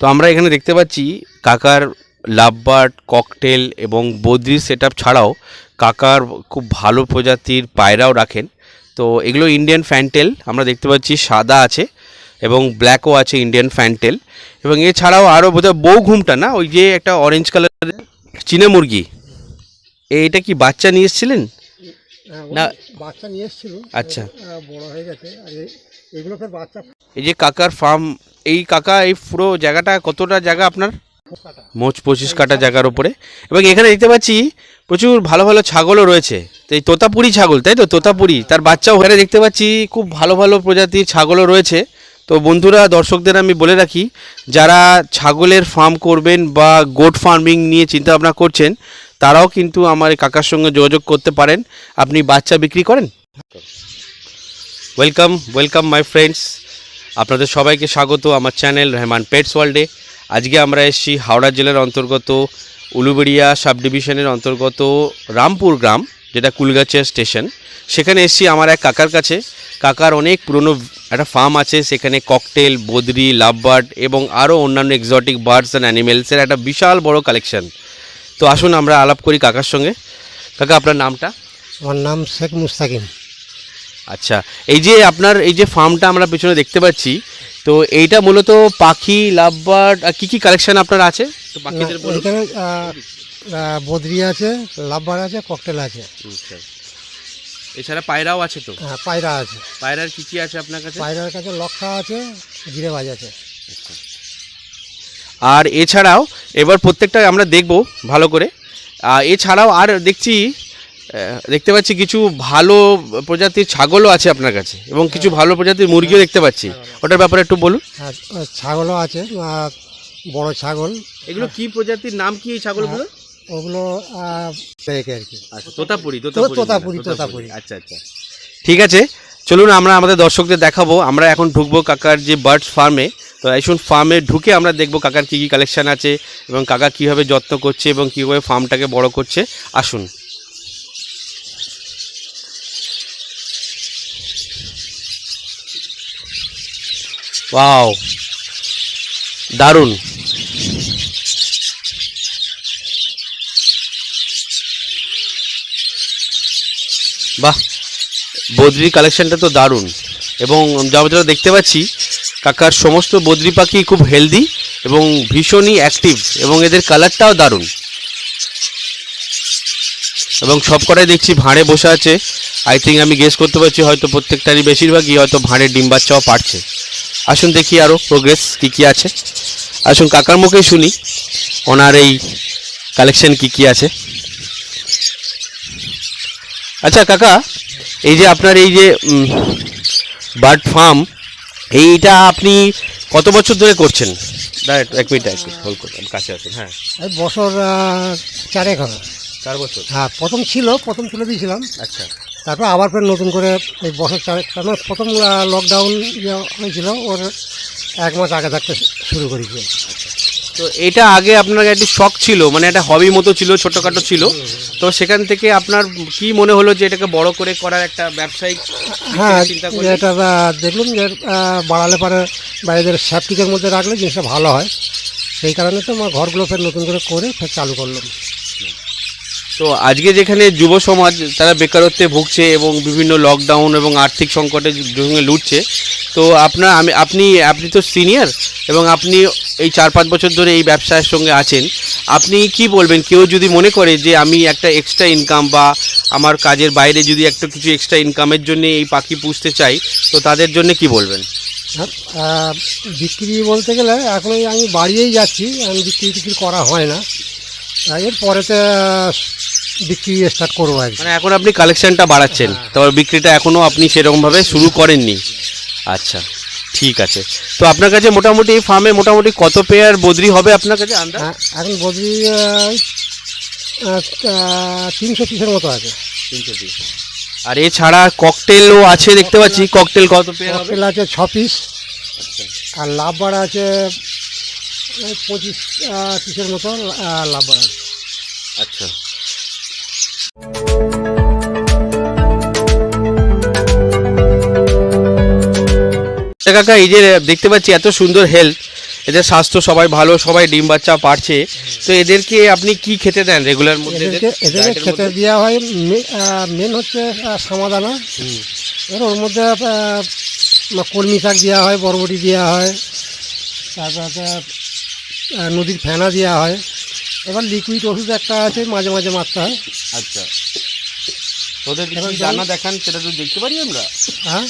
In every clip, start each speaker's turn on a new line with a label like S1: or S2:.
S1: তো আমরা এখানে দেখতে পাচ্ছি কাকার লাভবার্ড ককটেল এবং বদ্রির সেট ছাড়াও কাকার খুব ভালো প্রজাতির পায়রাও রাখেন। তো এগুলো ইন্ডিয়ান ফ্যান্টেল আমরা দেখতে পাচ্ছি সাদা আছে এবং ব্ল্যাকও আছে ইন্ডিয়ান ফ্যান্টেল এবং এছাড়াও আরও বোধহয় বউ ঘুমটা না? ওই যে একটা অরেঞ্জ কালারের চীনা মুরগি। এইটা কি বাচ্চা নিয়ে এসেছিলেন? না।
S2: না বাচ্চা নিয়ে এসেছিল।
S1: আচ্ছা।
S2: বড় হয়ে গেছে। আর এগুলো ফের বাচ্চা
S1: এই যে কাকার ফার্ম এই কাকা এই পুরো জায়গাটা কতটা জায়গা আপনার? মোচ পঁচিশ কাটা জায়গার উপরে। এবং এখানে দেখতে পাচ্ছি প্রচুর ভালো ভালো ছাগলও রয়েছে। তো এই তোতাপুরি ছাগল তাই তো? তোতাপুরি। তার বাচ্চাও এখানে দেখতে পাচ্ছি খুব ভালো ভালো প্রজাতির ছাগলও রয়েছে। তো বন্ধুরা দর্শকদের আমি বলে রাখি যারা ছাগলের ফার্ম করবেন বা গোট ফার্মিং নিয়ে চিন্তা ভাবনা করছেন তারাও কিন্তু আমার কাকার সঙ্গে যোগাযোগ করতে পারেন। আপনি বাচ্চা বিক্রি করেন? ওয়েলকাম ওয়েলকাম মাই ফ্রেন্ডস আপনাদের সবাইকে স্বাগত আমার চ্যানেল রহমান পেটস ওয়ার্ল্ডে আজকে আমরা এসেছি হাওড়া জেলার অন্তর্গত উলুবেড়িয়া সাব ডিভিশনের অন্তর্গত রামপুর গ্রাম, যেটা কুলগাছিয়া স্টেশন। সেখানে এসেছি আমার এক কাকার কাছে। কাকার অনেক পুরনো একটা ফার্ম আছে, সেখানে ককটেল, বদরি, লাভবার্ড এবং আরও অন্যান্য এক্সোটিক বার্ডস অ্যান্ড অ্যানিমেলসের একটা বিশাল বড় কালেকশন তো আসুন আমরা আলাপ করি কাকার সঙ্গে। কাকা আপনার নামটা?
S2: আমার নাম শেখ মুস্তাকিম।
S1: আচ্ছা এই যে আপনার এই যে ফার্মটা আমরা পেছনে দেখতে পাচ্ছি তো এইটা মূলত পাখি লাভবার্ড কি কি কালেকশন আপনার আছে? তো পাখিদের বলুন।
S2: এখানে আহ, আহ, বদ্রি আছে লাভবার আছে ককটেল আছে।
S1: আচ্ছা। এছাড়া পায়রাও আছে তো?
S2: আহ, পায়রা আছে।
S1: পায়রার কি কি আছে আপনার কাছে?
S2: পায়রার কাছে লক্ষা আছে গিরেবাজ আছে।
S1: আর এছাড়াও এবার প্রত্যেকটা আমরা দেখব ভালো করে। আর এছাড়াও আর দেখছি দেখতে পাচ্ছি কিছু ভালো প্রজাতির ছাগলও আছে আপনার কাছে এবং কিছু ভালো প্রজাতির মুরগিও দেখতে পাচ্ছি। ওটার ব্যাপারে একটু বলুন।
S2: ছাগলও আছে বড় ছাগল।
S1: এগুলো কি প্রজাতির নাম কি এই ছাগলগুলো?
S2: ওগুলো আর কি।
S1: আচ্ছা তোতাপুরি
S2: তোতাপুরি, তোতাপুরি।
S1: আচ্ছা আচ্ছা। ঠিক আছে চলুন আমরা আমাদের দর্শকদের দেখাবো। আমরা এখন ঢুকবো কাকার যে বার্ডস ফার্মে তো এখন ফার্মে ঢুকে আমরা দেখব কাকার কী কী কালেকশান আছে এবং কাকা কীভাবে যত্ন করছে এবং কীভাবে ফার্মটাকে বড় করছে। আসুন। ওয়াও, দারুণ। বাহ বদ্রি কালেকশানটা তো দারুণ। এবং যা দেখতে পাচ্ছি কাকার সমস্ত বদ্রি পাখি খুব হেলদি এবং ভীষণই অ্যাক্টিভ এবং এদের কালারটাও দারুণ। এবং সব কটাই দেখছি ভাঁড়ে বসে আছে। আই থিঙ্ক আমি গেস করতে পারছি হয়তো প্রত্যেকটারই বেশিরভাগই হয়তো ভাঁড়ের ডিম বাচ্চাও পারছে। আসুন দেখি আরও প্রোগ্রেস কী কী আছে। আসুন কাকার মুখেই শুনি, ওনার এই কালেকশন কী কী আছে। আচ্ছা কাকা, এই যে আপনার এই যে বার্ড ফার্ম এইটা আপনি কত বছর ধরে করছেন? ডাইরেক্ট এক মিনিট এক মিনিট হোল্ড করুন কাছে আসুন হ্যাঁ।
S2: এই বছর আহ, চারেক হবে।
S1: চার বছর?
S2: হ্যাঁ প্রথম ছিল প্রথম তুলে দিয়েছিলাম।
S1: আচ্ছা।
S2: তারপর আবার ফের নতুন করে এই বছর চারেক কারণ প্রথম লকডাউন ইয়ে হয়েছিল ওর এক মাস আগে থাকতে শুরু করেছি।
S1: তো এটা আগে আপনার একটি শখ ছিল মানে একটা হবি মতো ছিল ছোটোখাটো ছিল। তো সেখান থেকে আপনার কি মনে হলো যে এটাকে বড় করে করার একটা ব্যবসায়িক
S2: হ্যাঁ এটা দেখলাম যে বাড়ালে পারে বাইরের স্যাপটিকের মধ্যে রাখলে জিনিসটা ভালো হয়। সেই কারণে তো আমার ঘরগুলো ফের নতুন করে করে ফের চালু করলাম
S1: তো আজকে যেখানে যুব সমাজ তারা বেকারত্বে ভুগছে এবং বিভিন্ন লকডাউন এবং আর্থিক সংকটে সঙ্গে লুটছে তো আপনার আমি আপনি আপনি তো সিনিয়র এবং আপনি এই চার পাঁচ বছর ধরে এই ব্যবসার সঙ্গে আছেন আপনি কি বলবেন? কেউ যদি মনে করে যে আমি একটা এক্সট্রা ইনকাম বা আমার কাজের বাইরে যদি একটা কিছু এক্সট্রা ইনকামের জন্য এই পাখি পুষতে চাই তো তাদের জন্য কি বলবেন?
S2: হ্যাঁ, বিক্রি বলতে গেলে এখন আমি বাড়িয়েই যাচ্ছি আমি বিক্রি টিক্রি করা হয় না। এর পরেতে বিক্রি স্টার্ট করব আর
S1: মানে এখন আপনি কালেকশনটা বাড়াচ্ছেন তবে বিক্রিটা এখনও আপনি সেরকমভাবে শুরু করেননি। আচ্ছা। ঠিক আছে। তো আপনার কাছে মোটামুটি এই ফার্মে মোটামুটি কত পেয়ার বদরি হবে আপনার কাছে আন্দাজ?
S2: এখন বদ্রি তিনশো পিসের মতো আছে।
S1: তিনশো পিস আর এছাড়া ককটেলও আছে দেখতে পাচ্ছি। ককটেল কত পেয়ার
S2: ককটেল আছে ছ পিস আর লাভবার আছে পঁচিশ পিসের মতো লাভবার আছে।
S1: আচ্ছা। কাকা এই যে দেখতে পাচ্ছি এত সুন্দর হেলথ এদের স্বাস্থ্য সবাই ভালো সবাই ডিম বাচ্চা পারছে। তো এদেরকে আপনি কি খেতে দেন রেগুলার মধ্যে? এদের?
S2: এদেরকে
S1: এর
S2: খেতে দেওয়া হয় মেন হচ্ছে সামাদানা।
S1: হুম,
S2: এবার ওর মধ্যে কলমি শাক দেওয়া হয় বরবটি দেওয়া হয়। তারপরে নদীর ফেনা দেওয়া হয়। এবার লিকুইড ওষুধ একটা আছে মাঝে মাঝে মারতে হয়।
S1: আচ্ছা। তোদের
S2: এবার
S1: দানা দেখান সেটা তো দেখতে পারি আমরা।
S2: হ্যাঁ?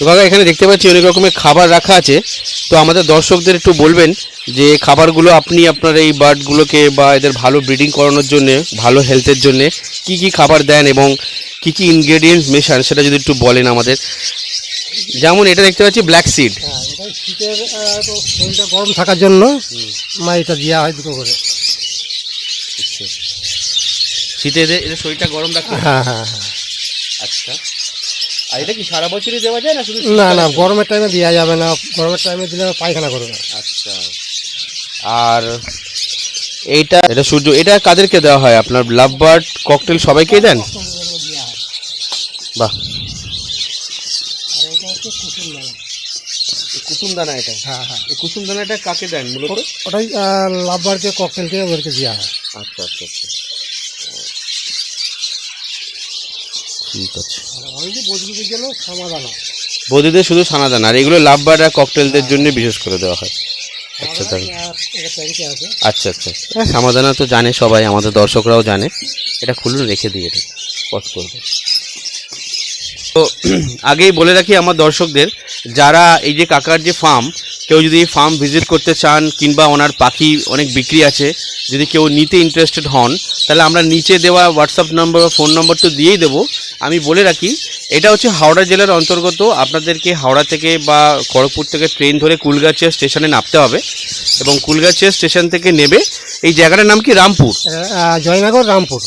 S1: তো কাকা এখানে দেখতে পাচ্ছি অনেক রকমের খাবার রাখা আছে। তো আমাদের দর্শকদের একটু বলবেন যে খাবারগুলো আপনি আপনার এই বার্ডগুলোকে বা এদের ভালো ব্রিডিং করানোর জন্য ভালো হেলথের জন্য কি কি খাবার দেন এবং কি কি ইনগ্রেডিয়েন্টস মেশান সেটা যদি একটু বলেন আমাদের। যেমন এটা দেখতে পাচ্ছি ব্ল্যাক সিড
S2: এটা শীতের শরীরটা গরম থাকার জন্য মা এটা দেওয়া হয় দুটো করে।
S1: শীতে এদের শরীরটা গরম রাখে
S2: হ্যাঁ হ্যাঁ হ্যাঁ।
S1: আচ্ছা। আর এটা কি সারা বছরই দেওয়া যায় না শুধু
S2: না না গরমের টাইমে দেওয়া যাবে না গরমের টাইমে দিলে পায়খানা করবে
S1: আচ্ছা। আর এইটা এটা সূর্য এটা কাদেরকে দেওয়া হয়? আপনার লাভ বার্ড ককটেল সবাইকেই দেন? বাহ।
S2: কুসুম দানা
S1: এটা?
S2: হ্যাঁ হ্যাঁ।
S1: এই কুসুম দানাটা কাকে দেন মূলত?
S2: ওটাই লাভবারকে ককটেলকে ওদেরকে দেওয়া হয়।
S1: আচ্ছা আচ্ছা আচ্ছা। ঠিক আছে।
S2: সামাদানা
S1: বৌদিদের শুধু সানা দানা আর এগুলো লাভ বার্ড আর ককটেলদের জন্য বিশেষ করে দেওয়া হয়। আচ্ছা
S2: আছে।
S1: আচ্ছা আচ্ছা হ্যাঁ সামাদানা তো জানে সবাই আমাদের দর্শকরাও জানে। এটা খুলুন রেখে দিয়ে এটা। পজ করবে। তো আগেই বলে রাখি আমার দর্শকদের যারা এই যে কাকার যে ফার্ম কেউ যদি ফার্ম ভিজিট করতে চান কিংবা ওনার পাখি অনেক বিক্রি আছে যদি কেউ নিতে ইন্টারেস্টেড হন তাহলে আমরা নিচে দেওয়া হোয়াটসঅ্যাপ নম্বর বা ফোন নম্বর তো দিয়েই দেবো। আমি বলে রাখি এটা হচ্ছে হাওড়া জেলার অন্তর্গত। আপনাদেরকে হাওড়া থেকে বা খড়গপুর থেকে ট্রেন ধরে কুলগাছিয়া স্টেশনে নামতে হবে এবং কুলগাছিয়া স্টেশন থেকে নেবে। এই জায়গাটার নাম কি? রামপুর?
S2: জয়নগর রামপুর।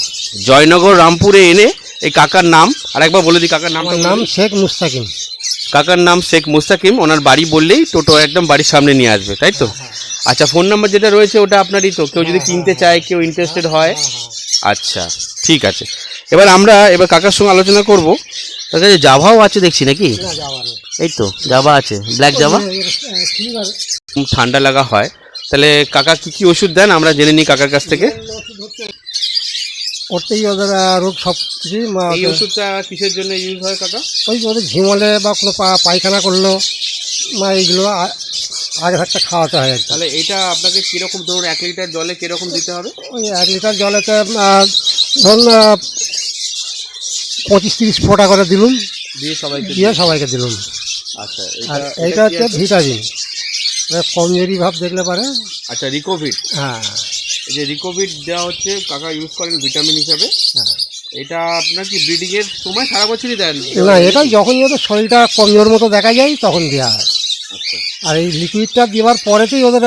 S1: জয়নগর রামপুরে এনে এই কাকার নাম আর একবার বলে দিই কাকার নাম
S2: নাম শেখ মুস্তাকিম।
S1: কাকার নাম শেখ মুস্তাকিম ওনার বাড়ি বললেই টোটো একদম বাড়ির সামনে নিয়ে আসবে তাই তো? আচ্ছা ফোন নাম্বার যেটা রয়েছে ওটা আপনারই তো কেউ যদি কিনতে চায় কেউ ইন্টারেস্টেড হয়। আচ্ছা ঠিক আছে। এবার আমরা এবার কাকার সঙ্গে আলোচনা করব। তার কাছে জাভাও আছে দেখছি নাকি? এই তো জাভা আছে ব্ল্যাক জাভা। ঠান্ডা লাগা হয়। তাহলে কাকা কি কি ওষুধ দেন? আমরা জেনে নিই কাকার কাছ থেকে।
S2: করতেই ওদের রোগ সব কিছুই
S1: এই ওষুধটা কিসের জন্য ইউজ হয় কাকা?
S2: ওই ওদের ঝিমলে বা কোনো পায়খানা করল মা এইগুলো আগে থাকতে খাওয়াতে হয়
S1: তাহলে এটা আপনাকে কীরকম ধরুন এক লিটার জলে কীরকম দিতে হবে?
S2: ওই এক লিটার জলেতে আহ, ধরুন পঁচিশ তিরিশ ফোঁটা করে দিলুম
S1: দিয়ে সবাইকে
S2: দিয়ে সবাইকে দিলুম।
S1: আচ্ছা
S2: এইটা হচ্ছে ভিটামিন। কমজোরি ভাব দেখলে পারে।
S1: আচ্ছা রিকোভিড
S2: হ্যাঁ।
S1: যে রিকোভিড দেওয়া হচ্ছে কাকা ইউজ করেন ভিটামিন হিসাবে।
S2: হ্যাঁ।
S1: এটা আপনার কি ব্রিডিং এর সময় সারা বছরই দেন?
S2: না এটা যখন ওদের শরীরটা কমজোর মতো দেখা যায় তখন দেওয়া হয়।
S1: আচ্ছা।
S2: আর এই লিকুইডটা দেওয়ার পরেতেই ওদের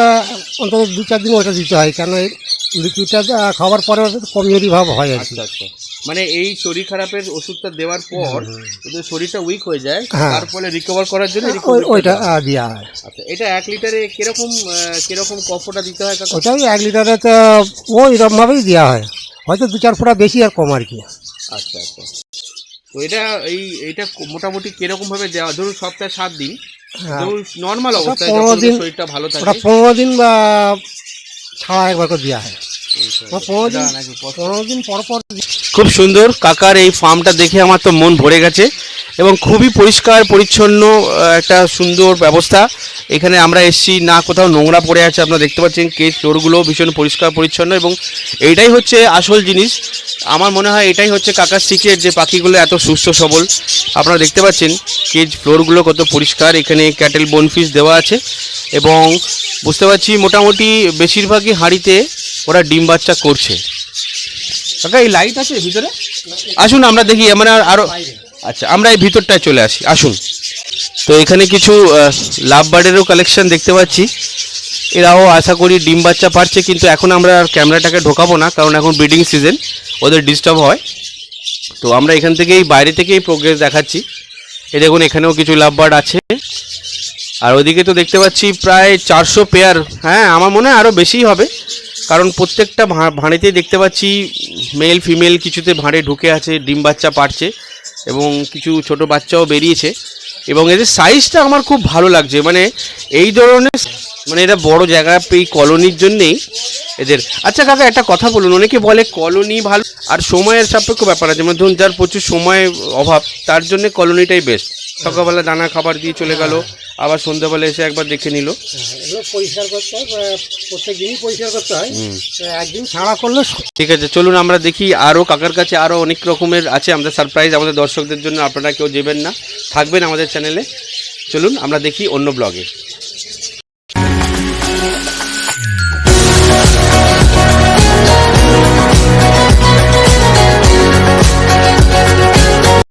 S2: অন্তত দু চার দিন ওটা দিতে হয় কেন এই লিকুইডটা খাওয়ার পরে ওদের কমজোরি ভাব হয় আর কি।
S1: আচ্ছা আচ্ছা। মানে এই শরীর খারাপের ওষুধটা দেওয়ার পর যদি শরীরটা উইক হয়ে যায়
S2: হ্যাঁ।
S1: তার ফলে রিকভার করার জন্য
S2: ওইটা
S1: দেওয়া হয়। আচ্ছা এটা এক লিটারে কীরকম কীরকম কফটা দিতে হয়
S2: ওটাই এক লিটারে তো ও এরকমভাবেই দেওয়া হয়। হয়তো দু চার ফোঁটা বেশি আর কম আর কি।
S1: আচ্ছা আচ্ছা। তো এটা এই এটা মোটামুটি কীরকম ভাবে দেওয়া? ধরুন সপ্তাহে সাত দিন।
S2: হ্যাঁ।
S1: ধরুন নর্মাল অবস্থায়
S2: পনেরো দিন-
S1: শরীরটা ভালো থাকে।
S2: পনেরো দিন বা ছাড়া একবার করে দেওয়া হয়।
S1: খুব সুন্দর। কাকার এই ফার্মটা দেখে আমার তো মন ভরে গেছে এবং খুবই পরিষ্কার পরিচ্ছন্ন একটা সুন্দর ব্যবস্থা। এখানে আমরা এসছি না কোথাও নোংরা পড়ে আছে আপনারা দেখতে পাচ্ছেন কেজ ফ্লোরগুলো ভীষণ পরিষ্কার পরিচ্ছন্ন এবং এইটাই হচ্ছে আসল জিনিস। আমার মনে হয় এটাই হচ্ছে কাকার সিক্রেট যে পাখিগুলো এত সুস্থ সবল। আপনারা দেখতে পাচ্ছেন কেজ ফ্লোরগুলো কত পরিষ্কার এখানে ক্যাটেল বনফিস দেওয়া আছে এবং বুঝতে পারছি মোটামুটি বেশিরভাগই হাঁড়িতে ওরা ডিম বাচ্চা করছে। কাকা এই লাইট আছে ভিতরে? আসুন আমরা দেখি আমরা আরও আচ্ছা আমরা এই ভিতরটায় চলে আসি আসুন। তো এখানে কিছু লাভ বার্ডেরও কালেকশন দেখতে পাচ্ছি। এরাও আশা করি ডিম বাচ্চা পারছে কিন্তু এখন আমরা আর ক্যামেরাটাকে ঢোকাবো না কারণ এখন ব্রিডিং সিজন ওদের ডিস্টার্ব হয়। তো আমরা এখান থেকেই বাইরে থেকেই প্রোগ্রেস দেখাচ্ছি। এই দেখুন এখানেও কিছু লাভ বার্ড আছে। আর ওদিকে তো দেখতে পাচ্ছি প্রায় চারশো পেয়ার হ্যাঁ আমার মনে হয় আরও বেশিই হবে। কারণ প্রত্যেকটা ভাঁড়েতেই দেখতে পাচ্ছি মেল ফিমেল কিছুতে ভাঁড়ে ঢুকে আছে, ডিম বাচ্চা পারছে এবং কিছু ছোট বাচ্চাও বেরিয়েছে এবং এদের সাইজটা আমার খুব ভালো লাগছে। মানে এই ধরনের মানে এটা বড় জায়গা এই কলোনির জন্যেই এদের। আচ্ছা কাকা, একটা কথা বলুন, অনেকে বলে কলোনি ভালো আর সময়ের সাপেক্ষ ব্যাপার আছে। মানে ধরুন, যার প্রচুর সময় অভাব, তার জন্য কলোনিটাই বেস্ট সকালবেলা দানা খাবার দিয়ে চলে গেল আবার সন্ধ্যাবেলা এসে একবার দেখে নিল।
S2: হ্যাঁ, এগুলো পরিষ্কার করতে হয় প্রত্যেক দিনই পরিষ্কার করতে হয়। একদিন ছাড়া করলে
S1: ঠিক আছে চলুন আমরা দেখি আরও কাকার কাছে আরও অনেক রকমের আছে। আমাদের সারপ্রাইজ আমাদের দর্শকদের জন্য আপনারা কেউ দেবেন না থাকবেন আমাদের চ্যানেলে চলুন আমরা দেখি অন্য ব্লগে